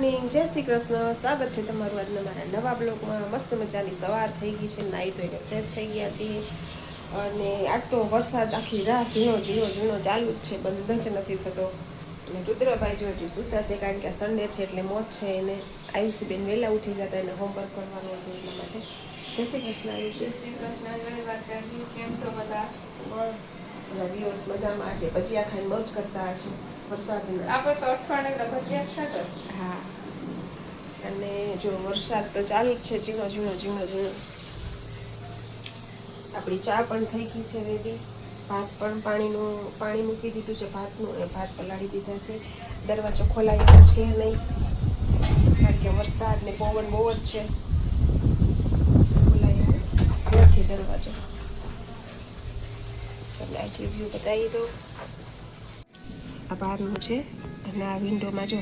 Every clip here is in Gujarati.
મોર્નિંગ. જય શ્રી કૃષ્ણ. સ્વાગત છે તમારું આજના મારા નવા બ્લોગમાં. મસ્ત મજાની સવાર થઈ ગઈ છે. નાહી ધોઈને ફ્રેશ થઈ ગયા છીએ. અને આજ તો વરસાદ આખી રાહ ઝીણો ઝીણો ઝીણો ચાલુ જ છે. બંધ જ નથી થતો. અને રુદ્રભાઈ જો હજુ સૂતા છે કારણ કે આ સન્ડે છે એટલે મોત છે એને. આયુષીબેન વહેલા ઉઠી ગયા હતા એને હોમવર્ક કરવાનું હતું એટલા માટે. જય શ્રી કૃષ્ણ આયુષી. જય શ્રી કૃષ્ણ. બધા? બધા વ્યુઅર્સ મજામાં છે. પછી આ ખાઈને મોજ કરતા હશે. વરસાદના આપણે તો અઠવાડિયે ભજીયા ખાતા હા. અને જો વરસાદ તો ચાલુ જ છે ઝીણો ઝીણો ઝીણો ઝીણો. આપણી ચા પણ થઈ ગઈ છે રેડી ભાત પણ પાણીનું પાણી મૂકી દીધું છે ભાતનું અને ભાત પલાળી દીધા છે. દરવાજો ખોલાયેલો છે નહીં. કારણ કે વરસાદ ને પવન બહુ જ છે. ખોલાયો નથી દરવાજો. તમને આ વ્યૂ બતાવી દો આ બહારનું છે અને આ વિન્ડોમાં જો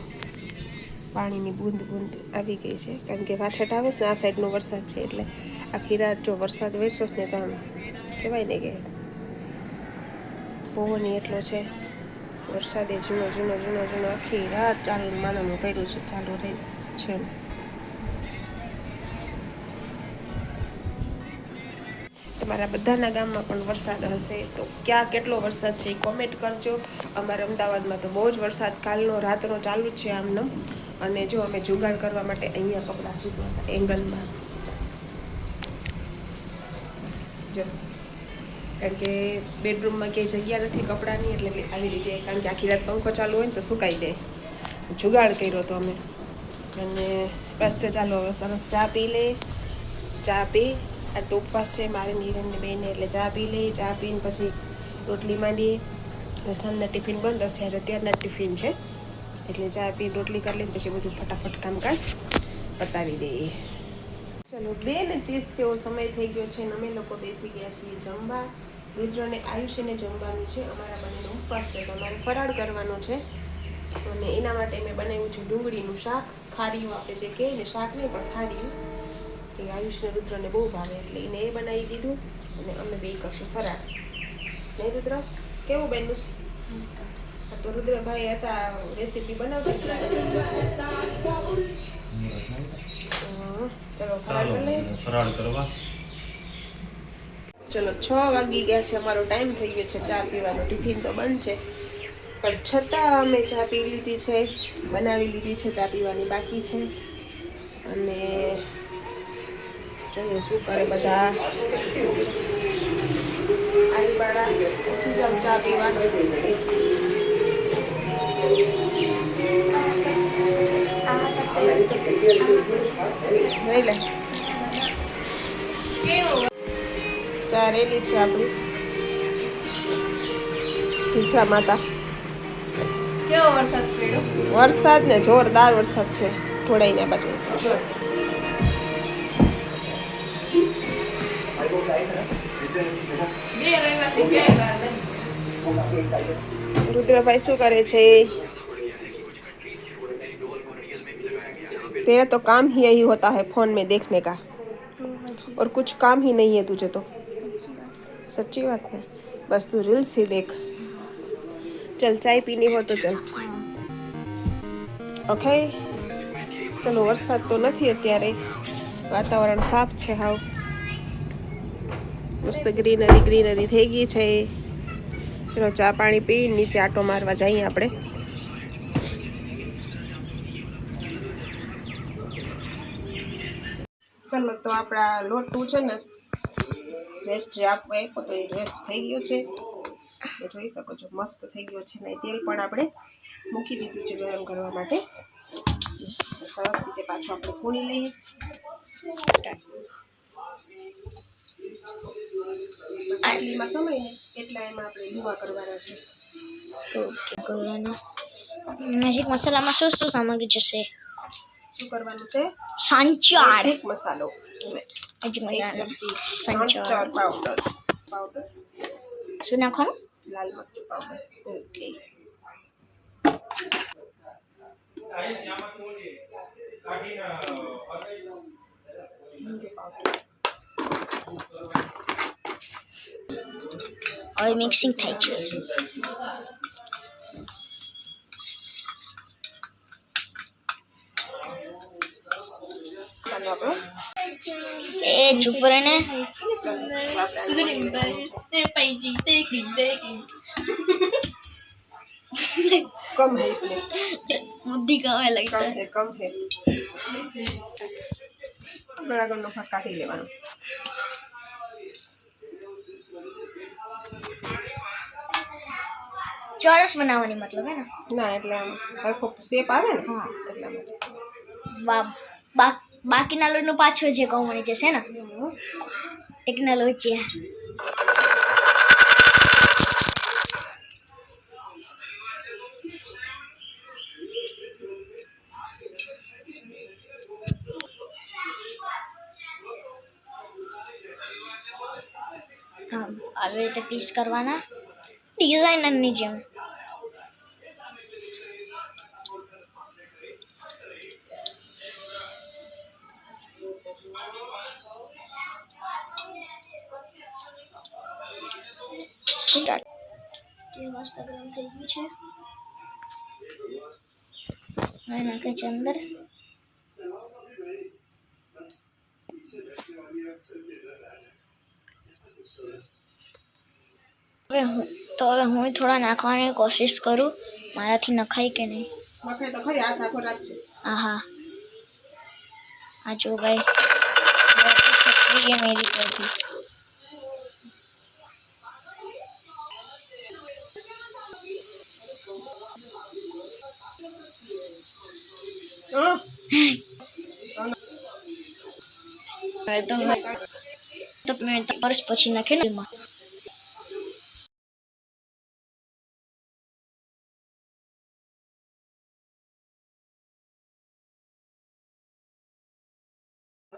પાણીની બૂંદ બૂંદ આવી ગઈ છે. કારણ કે પાછળ આવે છે ને, આ સાઈડનો વરસાદ છે એટલે આખી રાત જો વરસાદ વરસો ને તો કહેવાય ને કે પવન એટલો છે. વરસાદે ઝીણો ઝીણો ઝીણો ઝીણો આખી રાત ચાલુ માનવનું કર્યું છે, ચાલુ રહ્યું છે તમારા બધાના ગામમાં પણ વરસાદ હશે તો ક્યાં કેટલો વરસાદ છે એ કોમેન્ટ કરજો. અમારા અમદાવાદમાં તો બહુ જ વરસાદ કાલનો, રાતનો ચાલુ જ છે આમનો. અને જો અમે જુગાડ કરવા માટે અહીંયા કપડાં સીવવા હતા, એંગલમાં. જો, કારણ કે બેડરૂમમાં ક્યાંય જગ્યા નથી કપડાની, એટલે આવી રીતે, કારણ કે આખી રાત પંખો ચાલુ હોય ને તો સુકાઈ જાય. જુગાડ કર્યો તો અમે. અને બસ જો ચાલો, હવે સરસ ચા પી લે. ચા પી. આ તો ઉપવાસ છે, મારે નીરજને બેને એટલે ચા પી લઈ ચા પીને પછી રોટલી માંડીએ. સાંજના ટિફિન બંધ હશે આજે અત્યારના ટિફિન છે. એટલે ચા પી, રોટલી કરી લઈને પછી બધું ફટાફટ કામકાજ પતાવી દઈએ. ચલો બે ને ત્રીસ જેવો સમય થઈ ગયો છે અમે લોકો બેસી ગયા છીએ જમવા. રુદ્રને આયુષ્યને જમવાનું છે, અમારા બંનેનો ઉપવાસ છે, તો અમારે ફરાળ કરવાનો છે. અને એના માટે મેં બનાવ્યું છે ડુંગળીનું શાક. ખારીયું આપણે જે કહીએ ને, શાક નહીં પણ ખારીયું. એ આયુષને રુદ્રને બહુ ભાવે એટલે એને એ બનાવી દીધું અને અમે બે કરશું ફરાળ નહીં રુદ્ર. કેવું બન્યું? છે તો રુદ્રભાઈ હતા રેસીપી બનાવતા ચલો ફરાળ કરી લઈએ. ફરાળ કરવા. ચલો છ વાગી ગયા છે અમારો ટાઈમ થઈ ગયો છે ચા પીવાનો. ટિફિન તો બંધ છે. પણ છતાં અમે ચા પી લીધી છે બનાવી લીધી છે ચા પીવાની બાકી છે. અને જોઈએ શું કરે બધા. આઈબાળા ઉઠી ચા પીવા લઈ લે. કેવું છે આપણી. ટીસરા માતા. કેવો વરસાદ પડ્યો? વરસાદ ને જોરદાર વરસાદ છે. ઢોળાઈને બાજુ. બે રવિવારથી ક્યાંય બહાર નથી रुद्रभाई શું કરે છે तेरा तो काम ही यही होता है फोन में देखने का और कुछ काम ही नहीं है तुझे तो सच्ची बात है बस तू रील्स ही देख चल चाय पीनी हो तो चल ઓકે ચલો વરસાદ તો નથી અત્યારે વાતાવરણ સાફ છે હાવ મસ્ત ગ્રીનરી ગ્રીનરી થઈ ગઈ છે. ચલો ચા પાણી પી, નીચે આટો મારવા જઈએ આપણે. ચલો તો આપણા લોટું છે ને રેસ્ટ જે આપવા આપ્યો તો એ રેસ્ટ થઈ ગયો છે. જોઈ શકો છો, મસ્ત થઈ ગયો છે. ને તેલ પણ આપણે મૂકી દીધું છે ગરમ કરવા માટે. સરસ રીતે પાછું આપણે ફૂણી લઈએ. આટલીમાં સમય એટલા એમાં આપણે લુવા કરવાના છે. ઓકે કરવાના. મેજિક મસાલામાં શું શું સામગ્રી જશે? શું કરવાનું છે? સંચાર. મસાલો. મેજિક મસાલો. સંચાર. સંચાર પાવડર પાવડર શું નાખવાનું? લાલ મરચું પાવડર ઓકે. પાવડર હવે મિક્સિંગ થાય છે નાખવાનું આપણું એ ચૂપ રહે ને કમ है इसमें બુદ્ધિ કહેવાય કમ લગતા है કમ है બરાબરનો ભાગ કાઢી લેવાનો ચોરસ બનાવવાની મતલબ હે ને? ના એટલે આમ સરખો શેપ આવે ને હા. એટલા માટે. બા- બા- બાકીના લોટનું પાછું જે કહું મળી જશે ને? હમ. એકના લોટ છે હા આવી રીતે પીસ કરવાના. ડિઝાઇનરની જેમ. સ્ટાર્ટ કે મસ્ત ગરમ થઈ ગયું છે. હવે નાખે છે અંદર. હવે હું તો હવે હું થોડા નાખવાની કોશિશ કરું મારાથી નખાય કે નહીં? નખાય હા હા આ જો ભાઈ તો તો મેં વર્ષ પછી નાખે ને એમાં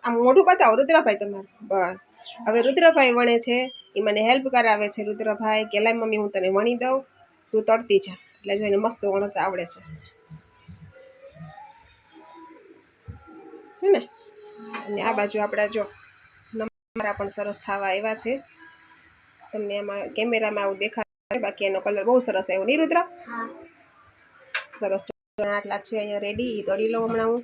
આમ મોઢું બતાવો રુદ્રભાઈ તમારે. બસ. હવે રુદ્રભાઈ વણે છે એ મને હેલ્પ કરાવે છે, રુદ્રભાઈ. કે લાય મમ્મી, હું તને વણી દઉં. તું તરતી જા. એટલે જો એને મસ્ત વણતા આવડે છે. અને આ બાજુ આપણા જો નંબર પણ સરસ થવા આવ્યા છે. તમને આમાં કેમેરામાં આવું દેખાય બાકી એનો કલર બહુ સરસ આવ્યો. નહીં રુદ્ર સરસ આટલા છે અહીંયા રેડી તળી લઉં હમણાં હું.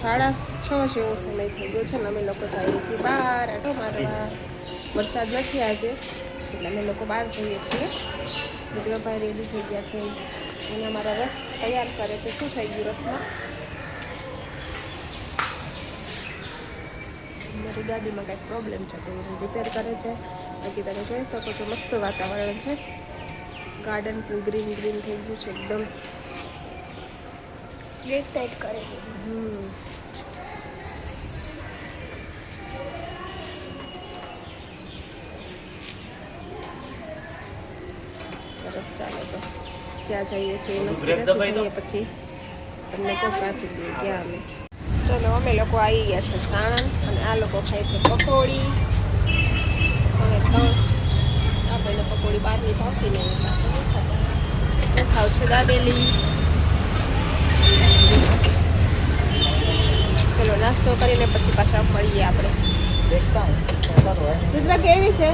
સાડા છ જેવો સમય થઈ ગયો છે ને અમે લોકો જઈએ છીએ બહાર. આટો મારવા વરસાદ નથી આજે એટલે અમે લોકો બહાર જઈએ છીએ. વિક્રમભાઈ રેડી થઈ ગયા છે. એના મારા રથ તૈયાર કરે છે. શું થઈ ગયું રથમાં? મારી ગાડીમાં કંઈક પ્રોબ્લેમ છે તો એને રિપેર કરે છે. બાકી તમે જોઈ શકો છો મસ્ત વાતાવરણ છે. ગાર્ડન પણ ગ્રીન ગ્રીન થઈ ગયું છે એકદમ. ગેટ ટાઈટ કરે હમ. સરસ ચાલે તો. ક્યાં જઈએ છીએ પછી. તમને કહું કાચી દઈએ ક્યાં અમે? ચલો અમે લોકો આવી ગયા છે સાણંદ અને આ લોકો ખાય છે પકોડી. હવે ત્રણ આપણને પકોડી બહારની ભાવતી નહીં. હું છે દાબેલી? ચલો, નાસ્તો કરીને પછી પાછા મળીએ આપણે. રુદ્રા કેવી છે?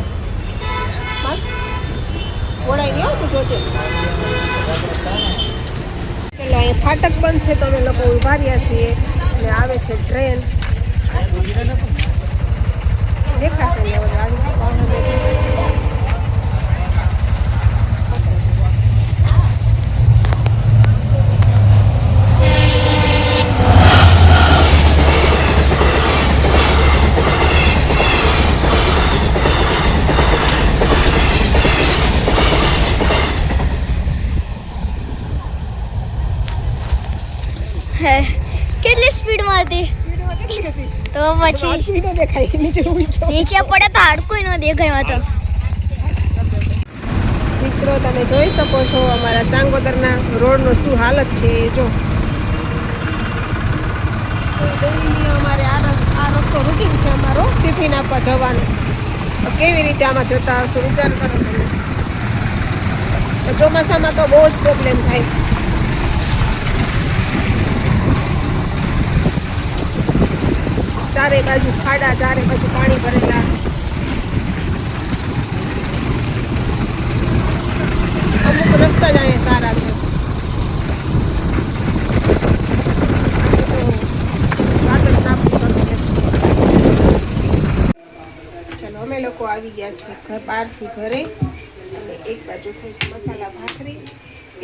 મસ્ત? ઓળાઈ ગયો તું જોજે? ચલો, અહીંયા ફાટક બંધ છે તો અમે લોકો ઊભા રહ્યા છીએ. અને આવે છે ટ્રેન. દેખાશે ને હે કેટલી સ્પીડમાં હતી તો પછી નીચે પડે તો હાડકું ન દેખાય તો. મિત્રો, તમે જોઈ શકો છો અમારા ચાંગોદરના રોડનો શું હાલત છે એ જો. અમારે આ રસ- આ રસ્તો રૂટીન છે અમારો ટિફિન આપવા તો કેવી રીતે આમાં જતા હશો વિચાર કરો ચોમાસામાં તો બહુ જ પ્રોબ્લેમ થાય. ચારે બાજુ ખાડા, ચારે બાજુ પાણી ભરેલા. અમુક રસ્તા જ અહીંયા સારા છે. ચાલો, અમે લોકો આવી ગયા છીએ ઘર, બહારથી ઘરે. અને એક બાજુ થઈ છે મસાલા ભાખરી,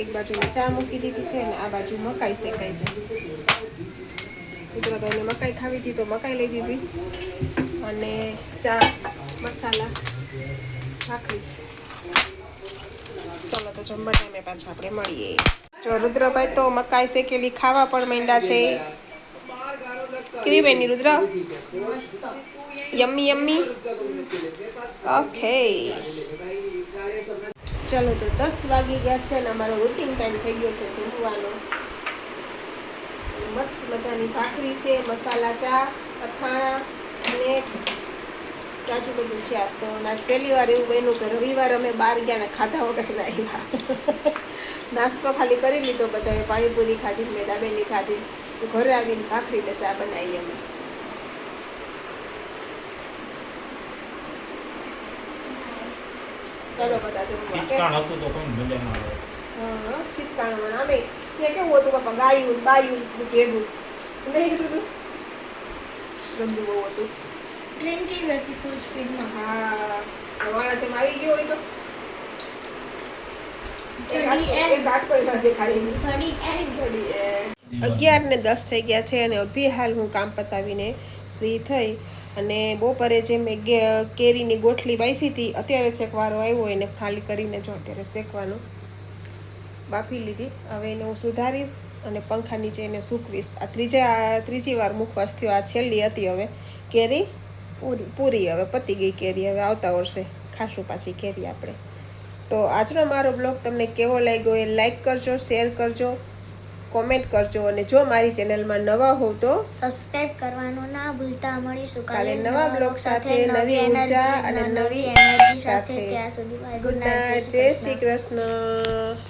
એક બાજુ ચા મૂકી દીધી છે અને આ બાજુ મકાઈ શેકાય છે. રુદ્રભાઈને મકાઈ ખાવી હતી તો મકાઈ લઈ દીધી. અને ચા, મસાલા, ભાખરી. ચાલો તો જમવા ટાઈમે પાછા આપણે મળીએ. જો રુદ્રભાઈ તો મકાઈ શેકેલી ખાવા પણ માંડ્યા છે. કેવી બેની રુદ્ર? યમ્મી યમ્મી ઓકે ચાલો તો દસ વાગી ગયા છે અને અમારો રૂટીન ટાઈમ થઈ ગયો છે જમવાનો. મસ્ત મજાની ભાખરી છે મસાલા ચા અથાણા સ્નેક ચાચું બધું છે આ તો. આજ પહેલી વાર એવું બન્યું કે રવિવાર અમે બહાર ગયા ને ખાધા વગર આવ્યા. નાસ્તો ખાલી કરી લીધો બધાએ પાણીપુરી ખાધી મેં દાબેલી ખાધી. ઘરે આવીને ભાખરી ને ચા બનાવી અમે ચલો બધા જમવા ખીચકાણ હતું તો કોઈ મજા ના આવે. હા ખીચકાણું અમે ત્યાં કેવું હતું બાપા ગાયું બાયું ને બધું ભેગું? નહીં બધું ગંદુ બહુ હતું. ટ્રેન કેવી હતી ફૂલ સ્પીડમાં હા એમ આવી ગયો હોય તો. અગિયાર ને દસ થઈ ગયા છે અને અભી હાલ હું કામ પતાવીને ફ્રી થઈ. અને બપોરે જે મેં કેરીની ગોઠલી બાફી હતી અત્યારે છેક વારો આવ્યો એને ખાલી કરીને જો અત્યારે શેકવાનું. બાફી લીધી. હવે એને હું સુધારીશ અને પંખા નીચે એને સૂકવીશ. આ ત્રીજા ત્રીજી વાર મુખવાસ થયો. આ છેલ્લી હતી હવે. કેરી પૂરી પૂરી હવે પતી ગઈ કેરી. હવે આવતા વર્ષે ખાશું પાછી કેરી આપણે. તો આજનો મારો બ્લોગ તમને કેવો લાગ્યો એ લાઇક કરજો શેર કરજો કોમેન્ટ કરજો અને જો મારી ચેનલમાં નવા હોવ તો સબસ્ક્રાઇબ કરવાનું ના ભૂલતા. મળીશું કાલે નવા બ્લોગ સાથે નવી ઊર્જા અને નવી એનર્જી સાથે. ત્યાં સુધી ગુડ નાઇટ. જય શ્રી કૃષ્ણ.